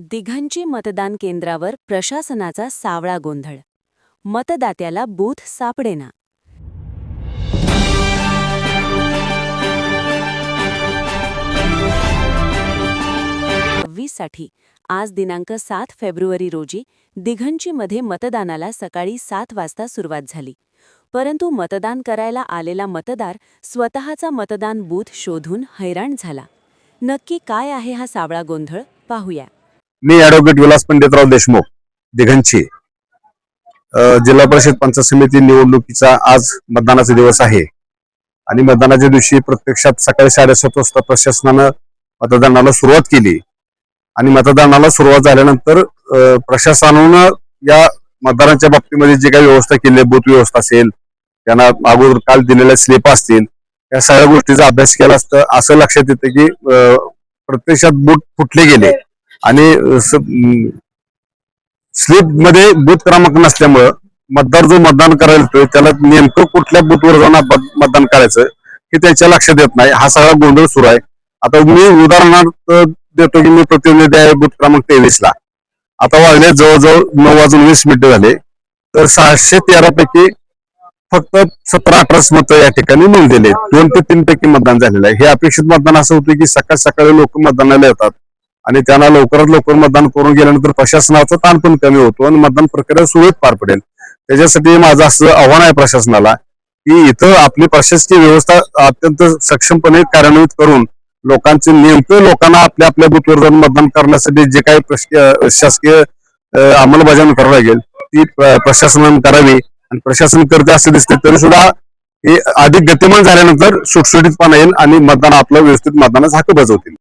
दिघंची मतदान केंद्रावर प्रशासनाचा सावळा गोंधळ. मतदात्याला बूथ सापडेना. साठी आज दिनांक सात फेब्रुवारी रोजी दिघंचीमध्ये मतदानाला सकाळी सात वाजता सुरुवात झाली. परंतु मतदान करायला आलेला मतदार स्वतःचा मतदान बूथ शोधून हैराण झाला. नक्की काय आहे हा सावळा गोंधळ? पाहूया. मी ऍडव्होकेट विलास पंडितराव देशमुख दिघंची. जिल्हा परिषद पंचायत समिती निवडणुकीचा आज मतदानाचा दिवस आहे. आणि मतदानाच्या दिवशी प्रत्यक्षात सकाळी साडेसात वाजता प्रशासनानं मतदानाला सुरुवात केली. आणि मतदानाला सुरुवात झाल्यानंतर प्रशासनानं या मतदानाच्या बाबतीमध्ये जे काही व्यवस्था केली आहे, बूथ व्यवस्था असेल त्यांना अगोदर काल दिलेल्या स्लिप असतील या सगळ्या गोष्टीचा अभ्यास केला असतं असं लक्षात येतं की प्रत्यक्षात बूट फुटले गेले. आणि स्लिपमध्ये बूथ क्रमांक नसल्यामुळं मतदार जो मतदान करायला येतोय त्याला नेमकं कुठल्या बूथवर जाऊन मतदान करायचं हे त्याच्या लक्षात येत नाही. हा सगळा गोंधळ सुरू आहे. आता मी उदाहरणार्थ देतो की मी प्रतिनिधी आहे बूथ क्रमांक तेवीस ला आता वाजले जवळजवळ नऊ वाजून वीस मिनिटं झाले. तर सहाशे तेरा पैकी फक्त सतरा अठराच मत या ठिकाणी नोंदलेले दोन ते तीन पैकी मतदान झालेलं आहे. हे अपेक्षित मतदान असं होतं की सकाळ सकाळी लोक मतदानाला येतात. आणि त्यांना लवकरात लवकर मतदान करून गेल्यानंतर प्रशासनाचा ताण पण कमी होतो आणि मतदान प्रक्रिया सुरळीत पार पडेल. त्याच्यासाठी माझं असं आव्हान आहे प्रशासनाला की इथं आपली प्रशासकीय व्यवस्था अत्यंत सक्षमपणे कार्यान्वित करून लोकांचे नेमकं लोकांना आपल्या आपल्या बुथवर जाऊन मतदान करण्यासाठी जे काही प्रश- शासकीय अंमलबजावणी करावी लागेल ती प्रशासनानं करावी. आणि प्रशासन करते असं दिसते तरी सुद्धा हे अधिक गतिमान झाल्यानंतर सुटसुटीतपणा येईल आणि मतदान आपलं व्यवस्थित मतदानाचा हक्क बजावतील.